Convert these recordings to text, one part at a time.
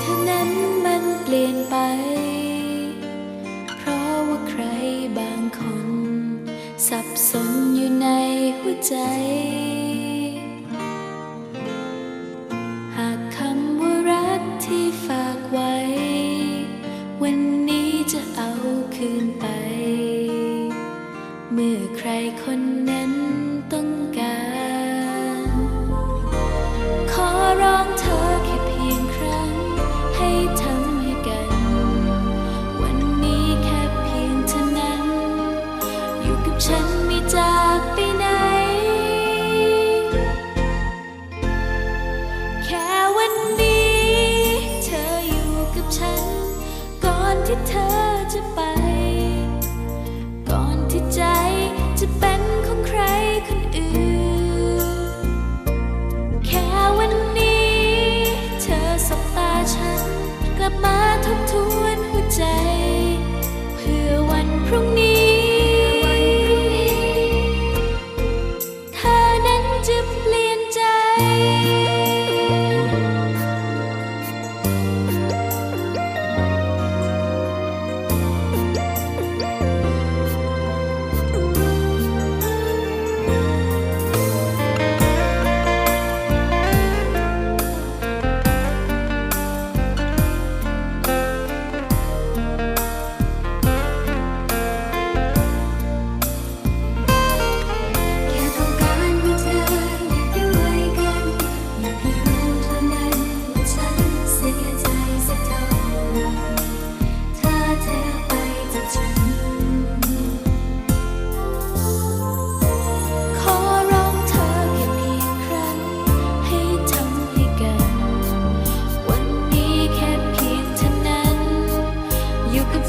เธอนั้นมันเปลี่ยนไป เพราะว่าใครบางคน สับสนอยู่ในหัวใจ หากคำว่ารักที่ฝากไว้ วันนี้จะเอาคืนไป เมื่อใครคนนั้นต้องการ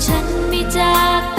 ฉันไม่จาก